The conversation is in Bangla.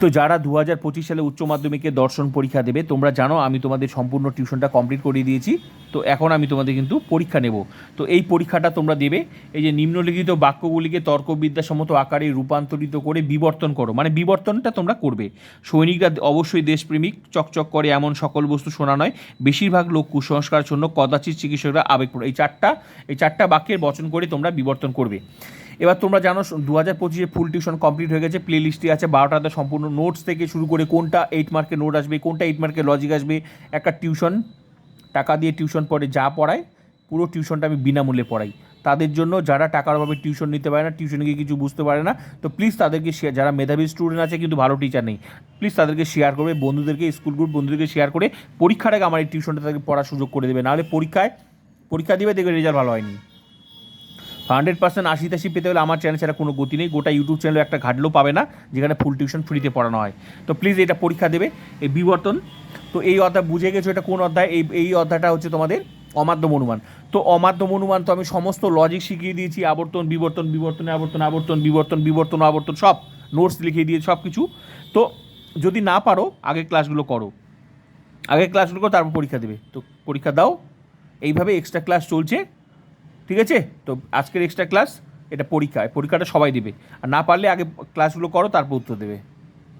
তো যারা দু হাজার পঁচিশ সালে উচ্চ মাধ্যমিকে দর্শন পরীক্ষা দেবে, তোমরা জানো আমি তোমাদের সম্পূর্ণ টিউশনটা কমপ্লিট করিয়ে দিয়েছি। তো এখন আমি তোমাদের কিন্তু পরীক্ষা নেব। তো এই পরীক্ষাটা তোমরা দেবে, এই যে নিম্নলিখিত বাক্যগুলিকে তর্কবিদ্যাসম্মত আকারে রূপান্তরিত করে বিবর্তন করো। মানে বিবর্তনটা তোমরা করবে। সৈনিকরা অবশ্যই দেশপ্রেমিক, চকচক করে এমন সকল বস্তু শোনা নয়। বেশিরভাগ লোক কুসংস্কার জন্য কদাচিৎ চিকিৎসকরা আবেগপ্রণ এই চারটা এই চারটা বাক্যের বচন করে তোমরা বিবর্তন করবে। এবার তোমরা জানো দু হাজার পঁচিশে ফুল টিউশন কমপ্লিট হয়ে গেছে প্লে লিস্টে আছে, বারোটাতে সম্পূর্ণ নোটস থেকে শুরু করে কোনটা এইট মার্কের নোট আসবে, কোনটা এইট মার্কের লজিক আসবে, একটা টিউশন টাকা দিয়ে টিউশন পড়ে যা পড়ায়, পুরো টিউশনটা আমি বিনামূল্যে পড়াই। তাদের জন্য যারা টাকার অভাবে টিউশন নিতে পারে না টিউশনে গিয়ে কিছু বুঝতে পারে না, তো প্লিজ তাদেরকে শেয়ার যারা মেধাবী স্টুডেন্ট আছে কিন্তু ভালো টিচার নেই প্লিজ তাদেরকে শেয়ার করবে, বন্ধুদেরকে স্কুল গ্রুপ বন্ধুদেরকে শেয়ার করে, পরীক্ষার আগে আমার এই টিউশনটা তাদেরকে পড়ার সুযোগ করে দেবে, নাহলে পরীক্ষায়, পরীক্ষা দিবে, দেখবে রেজাল্ট ভালো হয়নি। হান্ড্রেড পার্সেন্ট আশি তাশি পেতে হলে আমার চ্যানেল ছাড়া কোনো গতি নেই। গোটা ইউটিউব চ্যানেলে একটা ঘাটলেও পাবে না, যেখানে ফুল টিউশন ফ্রিতে পড়ানো হয়। তো প্লিজ এটা পরীক্ষা দেবে, এই বিবর্তন। তো এই অধ্যায়, বুঝে গেছো এটা কোন অধ্যায়? এই এই অধ্যায়টা হচ্ছে তোমাদের অমাধ্যম অনুমান তো অমাধ্যম অনুমান তো আমি সমস্ত লজিক শিখিয়ে দিয়েছি, আবর্তন, বিবর্তন বিবর্তন, আবর্তন আবর্তন, বিবর্তন বিবর্তন, আবর্তন, সব নোটস লিখিয়ে দিয়ে সব কিছু। তো যদি না পারো, আগে ক্লাসগুলো করো। আগে ক্লাসগুলো করো, তারপর পরীক্ষা দেবে। তো পরীক্ষা দাও। এইভাবে এক্সট্রা ক্লাস চলছে। ঠিক আছে? তো আজকের এক্সট্রা ক্লাস এটা পরীক্ষায় পরীক্ষাটা সবাই দেবে। আর না পারলে আগে ক্লাসগুলো করো, তারপর উত্তর দেবে।